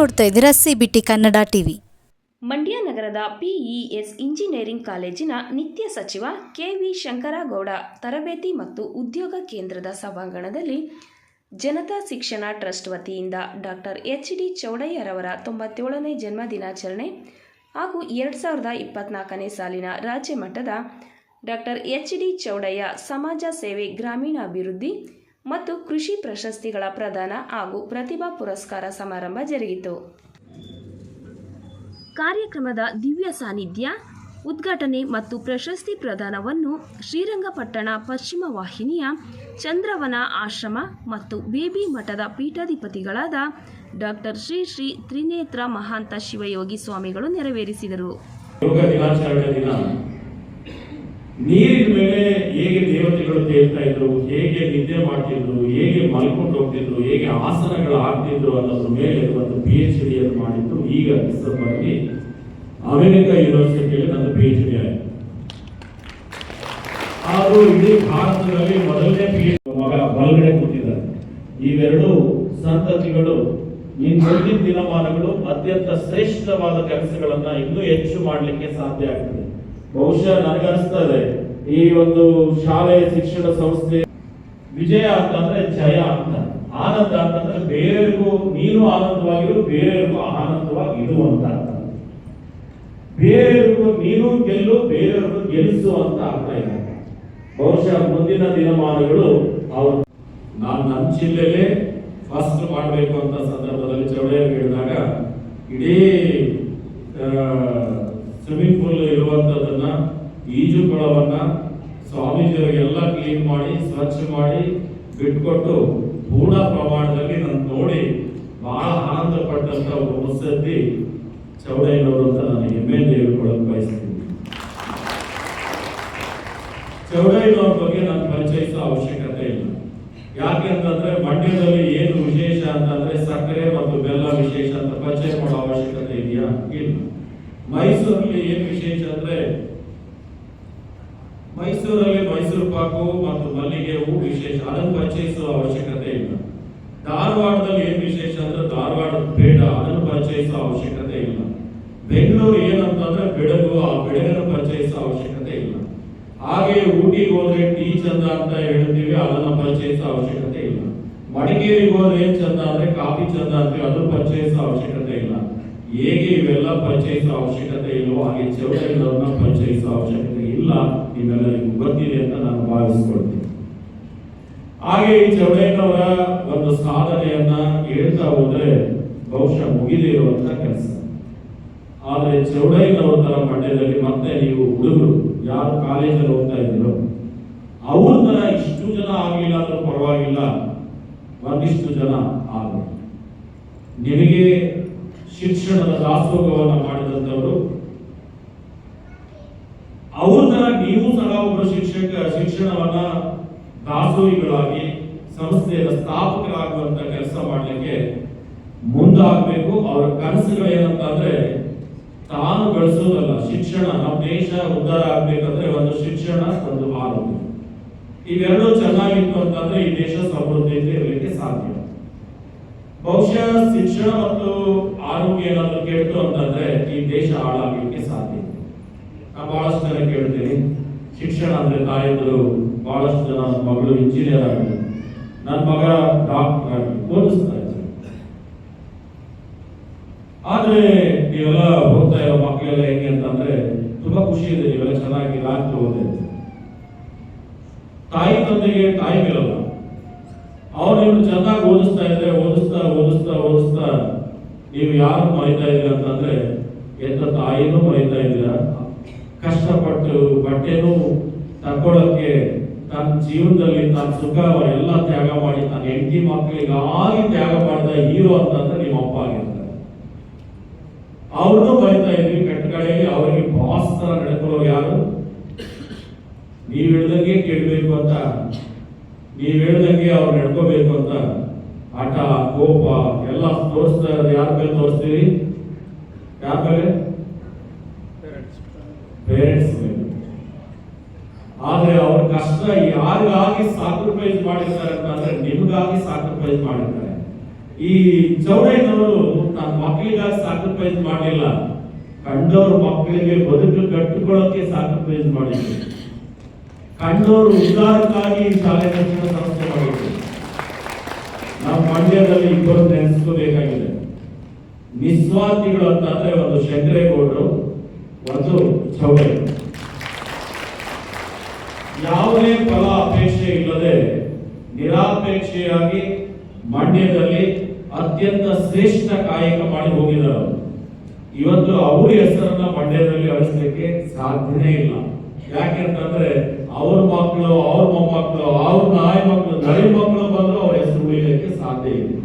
ನೋಡ್ತಾ ಇದ್ದೀರಾ CBT Kannada TV Mandya ನಗರದ ಪಿಇಎಸ್ ಇಂಜಿನಿಯರಿಂಗ್ ಕಾಲೇಜಿನ ನಿತ್ಯ ಸಚಿವ ಕೆವಿ ಶಂಕರಗೌಡ ತರಬೇತಿ ಮತ್ತು ಉದ್ಯೋಗ ಕೇಂದ್ರದ ಸಭಾಂಗಣದಲ್ಲಿ ಜನತಾ ಶಿಕ್ಷಣ ಟ್ರಸ್ಟ್ ವತಿಯಿಂದ ಡಾಕ್ಟರ್ ಎಚ್ ಡಿ ಚೌಡಯ್ಯರವರ ತೊಂಬತ್ತೇಳನೇ ಜನ್ಮ ದಿನಾಚರಣೆ ಹಾಗೂ ಎರಡು ಸಾವಿರದ ಇಪ್ಪತ್ನಾಲ್ಕನೇ ಸಾಲಿನ ರಾಜ್ಯ ಮಟ್ಟದ ಡಾಕ್ಟರ್ ಎಚ್ ಡಿ ಚೌಡಯ್ಯ ಸಮಾಜ ಸೇವೆ ಗ್ರಾಮೀಣಾಭಿವೃದ್ಧಿ ಮತ್ತು ಕೃಷಿ ಪ್ರಶಸ್ತಿಗಳ ಪ್ರದಾನ ಹಾಗೂ ಪ್ರತಿಭಾ ಪುರಸ್ಕಾರ ಸಮಾರಂಭ ಜರುಗಿತು. ಕಾರ್ಯಕ್ರಮದ ದಿವ್ಯ ಸಾನ್ನಿಧ್ಯ, ಉದ್ಘಾಟನೆ ಮತ್ತು ಪ್ರಶಸ್ತಿ ಪ್ರದಾನವನ್ನು ಶ್ರೀರಂಗಪಟ್ಟಣ ಪಶ್ಚಿಮ ವಾಹಿನಿಯ ಚಂದ್ರವನ ಆಶ್ರಮ ಮತ್ತು ಬೇಬಿ ಮಠದ ಪೀಠಾಧಿಪತಿಗಳಾದ ಡಾಕ್ಟರ್ ಶ್ರೀ ಶ್ರೀ ತ್ರಿನೇತ್ರ ಮಹಾಂತ ಶಿವಯೋಗಿ ಸ್ವಾಮಿಗಳು ನೆರವೇರಿಸಿದರು. ನೀರಿನ ಮೇಲೆ ಹೇಗೆ ದೇವತೆಗಳು ತೇಳ್ತಾ ಇದ್ರು, ಹೇಗೆ ನಿದ್ದೆ ಮಾಡ್ತಿದ್ರು, ಹೇಗೆ ಮಲ್ಕೊಂಡು ಹೋಗ್ತಿದ್ರು, ಹೇಗೆ ಆಸನಗಳು ಆಗ್ತಿದ್ರು ಅನ್ನೋದ್ರ ಮೇಲೆ ಒಂದು ಪಿ ಎಚ್ ಡಿ ಅನ್ನು ಮಾಡಿದ್ದು ಈಗ ಡಿಸೆಂಬರ್ ಅಲ್ಲಿ ಅಮೆರಿಕ ಯೂನಿವರ್ಸಿಟಿಯಲ್ಲಿ ನನ್ನ ಪಿ ಎಚ್ ಡಿ ಆಯಿತು. ಹಾಗೂ ಇಡೀ ಭಾರತದಲ್ಲಿ ಮೊದಲನೇ ಪಿ ಎಚ್ ಮಗ ಬಲಗಡೆ ಕೂತಿದ್ದಾರೆ ಇವೆರಡು ಸಂತತಿಗಳು ಇನ್ನು ಮುಂದಿನ ದಿನಮಾನಗಳು ಅತ್ಯಂತ ಶ್ರೇಷ್ಠವಾದ ಕೆಲಸಗಳನ್ನ ಇನ್ನೂ ಹೆಚ್ಚು ಮಾಡಲಿಕ್ಕೆ ಸಾಧ್ಯ ಆಗ್ತದೆ. ಬಹುಶಃ ನನಗನ್ನಿಸ್ತಾ ಇದೆ ಈ ಒಂದು ಶಾಲೆ ಶಿಕ್ಷಣ ಸಂಸ್ಥೆ ವಿಜಯ ಅಂತಂದ್ರೆ ಜಯ ಅಂತ. ಆನಂದ ಅಂತಂದ್ರೆ ಬೇರೆಯವರಿಗೂ ನೀನು ಆನಂದವಾಗಿರು, ಬೇರೆಯವರಿಗೂ ಆನಂದವಾಗಿ ಇರು ಅಂತ ಅರ್ಥ. ಬೇರೆಯವರಿಗೂ ನೀನು ಗೆಲ್ಲು, ಬೇರೆಯವ್ರಿಗೂ ಗೆಲ್ಲಿಸು ಅಂತ ಅರ್ಥ ಇದೆ. ಬಹುಶಃ ಮುಂದಿನ ದಿನಮಾನಗಳು ಅವರು ನಾನು ನಮ್ಮ ಜಿಲ್ಲೆಯಲ್ಲೇ ಫಸ್ಟ್ ಮಾಡಬೇಕು ಅಂತ ಸಂದರ್ಭದಲ್ಲಿ ಚೌಡಯ್ಯ ಹೇಳಿದಾಗ, ಇಡೀ ಸ್ವಿಮ್ಮಿಂಗ್ ಪೂಲ್ ಇರುವಂಥದ್ದನ್ನ ಈಜು ಕೊಳವನ್ನ ಸ್ವಾಮೀಜಿಯವರಿಗೆಲ್ಲ ಕ್ಲೀನ್ ಮಾಡಿ, ಸ್ವಚ್ಛ ಮಾಡಿ ಬಿಟ್ಕೊಟ್ಟು ಪೂರ್ಣ ಪ್ರಮಾಣದಲ್ಲಿ ನಾನು ನೋಡಿ ಬಹಳ ಆನಂದ ಪಟ್ಟಂತ ಒಬ್ಬ ಚೌಡಯ್ಯನವರು ಅಂತ ನಾನು ಹೆಮ್ಮೆಯಿಂದ ಹೇಳ್ಕೊಳ್ಳೋಕೆ ಬಯಸ್ತೀನಿ. ಚೌಡಯ್ಯನವ್ರ ಬಗ್ಗೆ ನಾನು ಪರಿಚಯಿಸೋ ಅವಶ್ಯಕತೆ ಇಲ್ಲ. ಯಾಕೆ ಅಂತಂದ್ರೆ ಮಂಡ್ಯದಲ್ಲಿ ಏನು ವಿಶೇಷ ಅಂತಂದ್ರೆ ಸಕ್ಕರೆ ಮತ್ತು ಬೆಲ್ಲ ವಿಶೇಷ ಅಂತ ಪರಿಚಯ ಮಾಡೋ ಅವಶ್ಯಕತೆ ಇದೆಯಾ? ಇಲ್ಲ. ಮೈಸೂರಲ್ಲಿ ಏನು ವಿಶೇಷ ಅಂದ್ರೆ ಮೈಸೂರಲ್ಲಿ ಮೈಸೂರು ಪಾಕು ಮತ್ತು ಮಲ್ಲಿಗೆ ಹೂ ವಿಶೇಷ. ಅದನ್ನು ಪರಿಚಯಿಸುವ ಅವಶ್ಯಕತೆ ಇಲ್ಲ. ಧಾರವಾಡದಲ್ಲಿ ಏನು ವಿಶೇಷ ಅಂದ್ರೆ ಧಾರವಾಡದ ಬೇಡ ಅದನ್ನು ಪರಿಚಯಿಸುವ ಅವಶ್ಯಕತೆ ಇಲ್ಲ. ಬೆಂಗಳೂರು ಏನಂತಂದ್ರೆ ಬೆಡಗು. ಆ ಬೆಡಗನ್ನು ಪರಿಚಯಿಸುವ ಅವಶ್ಯಕತೆ ಇಲ್ಲ. ಹಾಗೆ ಊಟಿಗೆ ಹೋದ್ರೆ ಟೀ ಚಂದ ಅಂತ ಹೇಳ್ತೀವಿ ಅದನ್ನ ಪರಿಚಯಿಸುವ ಅವಶ್ಯಕತೆ ಇಲ್ಲ. ಮಡಿಕೇರಿಗೆ ಹೋದ್ರೆ ಏನ್ ಚಂದ ಅಂದ್ರೆ ಕಾಫಿ ಚಂದ ಅಂತೀವಿ, ಅದನ್ನು ಪರಿಚಯಿಸುವ ಅವಶ್ಯಕತೆ ಇಲ್ಲ. ಹೇಗೆ ಇವೆಲ್ಲ ಪರಿಚಯಿಸುವ ಅವಶ್ಯಕತೆ ಇಲ್ಲವೋ ಹಾಗೆ ಚೌಡಯ್ಯನವ್ರನ್ನ ಪರಿಚಯಿಸುವ ಅವಶ್ಯಕತೆ ಇಲ್ಲ, ನಿಮ್ಮೆಲ್ಲರಿಗೂ ಗೊತ್ತಿದೆ ಅಂತ ನಾನು ಭಾವಿಸ್ಕೊಳ್ತೀನಿ. ಹಾಗೆ ಈ ಚೌಡಯ್ಯನವರ ಒಂದು ಸಾಧನೆಯನ್ನ ಹೇಳ್ತಾ ಹೋದ್ರೆ ಬಹುಶಃ ಮುಗಿದೇ ಇರುವಂತ ಕೆಲಸ. ಆದ್ರೆ ತರ ಮಂಡ್ಯದಲ್ಲಿ ಮತ್ತೆ ನೀವು ಹುಡುಗರು, ಯಾರು ಕಾಲೇಜಲ್ಲಿ ಹೋಗ್ತಾ ಇದ್ರು ಅವ್ರ ತರ ಇಷ್ಟು ಜನ ಆಗಲಿಲ್ಲ ಅಂದ್ರೂ ಪರವಾಗಿಲ್ಲ, ಒಂದಿಷ್ಟು ಜನ ಆಗಲಿ. ನಿಮಗೆ ಶಿಕ್ಷಣದ ದಾಸೋಗವನ್ನು ಮಾಡಿದಂಥವರು. ಅವ್ರ ತರ ನೀವು ಸಹ ಒಬ್ಬರು ಶಿಕ್ಷಕ, ಶಿಕ್ಷಣವನ್ನ ದಾಸೋಹಿಗಳಾಗಿ ಸಂಸ್ಥೆಯ ಸ್ಥಾಪಕರಾಗುವಂತ ಕೆಲಸ ಮಾಡಲಿಕ್ಕೆ ಮುಂದಾಗಬೇಕು. ಅವರ ಕನಸುಗಳು ಏನಂತಂದ್ರೆ, ತಾನು ಬೆಳೆಸೋದಲ್ಲ. ಶಿಕ್ಷಣ, ನಮ್ಮ ದೇಶ ಉದ್ಧಾರ ಆಗ್ಬೇಕಂದ್ರೆ ಒಂದು ಶಿಕ್ಷಣ, ಒಂದು ಆರೋಗ್ಯ. ಇವೆರಡೂ ಚೆನ್ನಾಗಿತ್ತು ಅಂತಂದ್ರೆ ಈ ದೇಶ ಸಮೃದ್ಧಿ ಇರಲಿಕ್ಕೆ ಸಾಧ್ಯ. ಬಹುಶಃ ಶಿಕ್ಷಣ ಮತ್ತು ಆರೋಗ್ಯ ಏನಾದರೂ ಕೇಳ್ತು ಅಂತಂದ್ರೆ ಈ ದೇಶ ಹಾಳಾಗಲಿಕ್ಕೆ ಸಾಧ್ಯ ನಾನು ಬಹಳಷ್ಟು ಜನ ಕೇಳ್ತೀನಿ. ಶಿಕ್ಷಣ ಅಂದ್ರೆ ತಾಯಂದರು, ಬಹಳಷ್ಟು ಜನ ಮಗಳು ಇಂಜಿನಿಯರ್ ಆಗಲಿ ನನ್ನ ಮಗ ಡಾಕ್ಟರ್ ಆಗಲಿ, ಓದಿಸ್ತಾ ಇದ್ದಾರೆ. ಆದ್ರೆ ನೀವೆಲ್ಲ ಹೋಗ್ತಾ ಇರೋ ಮಕ್ಕಳೆಲ್ಲ ಹೆಂಗೆ ಅಂತಂದ್ರೆ ತುಂಬಾ ಖುಷಿ ಇದೆ, ನೀವೆಲ್ಲ ಚೆನ್ನಾಗಿ ರಾತ್ರಿ ಓದಿದೆ ತಾಯಿ ತಂದೆಗೆ ಟೈಮ್ ಮೇಲಲ್ಲ. ಅವ್ರು ಇವ್ರು ಚೆನ್ನಾಗಿ ಓದಿಸ್ತಾ ಇದ್ರೆ ಓದಿಸ್ತಾ ಓದಿಸ್ತಾ ಓದಿಸ್ತಾ ನೀವು ಯಾರು ಮರಿತಾ ಇದ್ದೀರಾ ಅಂತಂದ್ರೆ, ಎಂತ ತಾಯಿನೂ ಮರಿತಾ ಇದ್ದೀರಾ? ಕಷ್ಟಪಟ್ಟು ಬಟ್ಟೆನೂ ತಕೊಳ್ಳೋಕೆ ತನ್ನ ಜೀವನದಲ್ಲಿ ತನ್ನ ಸುಖ ಎಲ್ಲ ತ್ಯಾಗ ಮಾಡಿ ತನ್ನ ಹೆಂಡತಿ ಮಕ್ಕಳಿಗಾಗಿ ತ್ಯಾಗ ಮಾಡಿದ ಹೀರೋ ಅಂತಂದ್ರೆ ನಿಮ್ಮ ಅಪ್ಪ ಆಗಿರ್ತಾರೆ. ಅವ್ರನ್ನೂ ಮರಿತಾ ಇದ್ವಿ ಕೆಟ್ಟ ಕಡೆಯಲ್ಲಿ ಅವರಿಗೆ ಬಾಸ್ ತರ ನಡ್ಕೊಳ್ಳೋ ಯಾರು? ನೀವು ಹೇಳ್ದಂಗೆ ಕೇಳಬೇಕು ಅಂತ ನೀವ್ ಹೇಳ್ದಂಗೆ ಅವ್ರು ನಡ್ಕೋಬೇಕು ಅಂತ ಆಟ, ಕೋಪ, ಎಲ್ಲ ತೋರಿಸ್ತಾ ಯಾರ ಮೇಲೆ ತೋರಿಸ್ತೀವಿ ಯಾರ ಮೇಲೆ? ಪೇರೆಂಟ್ಸ್ ಮೇಲೆ. ಆದ್ರೆ ಅವ್ರ ಕಷ್ಟ ಯಾರಿಗಾಗಿ ಸಾಕ್ರಿಫೈಸ್ ಮಾಡಿರ್ತಾರೆ ಅಂತಂದ್ರೆ ನಿಮ್ಗಾಗಿ ಸಾಕ್ರಿಫೈಸ್ ಮಾಡಿದ್ದಾರೆ ಈ ಚೌಡಯ್ಯನವರು ತನ್ನ ಮಕ್ಕಳಿಗಾಗಿ ಸಾಕ್ರಿಫೈಸ್ ಮಾಡಲಿಲ್ಲ. ಕಂಡವ್ರ ಮಕ್ಕಳಿಗೆ ಬದುಕು ಕಟ್ಟಿಕೊಳ್ಳೋಕೆ ಸಾಕ್ರಿಫೈಸ್ ಮಾಡಿದ್ರು ಕಂಡವರು ಉದ್ಧಾರಕ್ಕಾಗಿ ಈ ಶಾಲೆ ಸಂಸ್ಥೆ ಮಾಡಿದ್ರು. ನಾವು ಮಂಡ್ಯದಲ್ಲಿ ಇಬ್ಬರು ನೆನೆಸ್ಕೋಬೇಕಾಗಿದೆ ನಿಸ್ವಾರ್ಥಿಗಳು ಅಂತಂದ್ರೆ ಒಂದು ಶಂಕರೇಗೌಡರು, ಒಂದು ಚೌಡಯ್ಯ ಯಾವುದೇ ಫಲ ಅಪೇಕ್ಷೆ ಇಲ್ಲದೆ, ನಿರಾಪೇಕ್ಷೆಯಾಗಿ ಮಂಡ್ಯದಲ್ಲಿ ಅತ್ಯಂತ ಶ್ರೇಷ್ಠ ಕಾಯಕ ಮಾಡಿ ಹೋಗಿದ್ದಾರೆ. ಇವತ್ತು ಅವರ ಹೆಸರನ್ನ ಮಂಡ್ಯದಲ್ಲಿ ಅಳಿಸ್ಲಿಕ್ಕೆ ಸಾಧ್ಯನೇ ಇಲ್ಲ. ಯಾಕೆಂತಂದ್ರೆ ಅವ್ರ ಮಕ್ಕಳು ಅವ್ರ ಮೊಮ್ಮಕ್ಕಳು ಅವ್ರ ನಾಯಿ ಮಕ್ಕಳು ನರಿ ಮಕ್ಕಳು ಬಂದ್ರು ಅವ್ರ ಹೆಸರು ಉಳಿಲಿಕ್ಕೆ ಸಾಧ್ಯ ಇಲ್ಲ.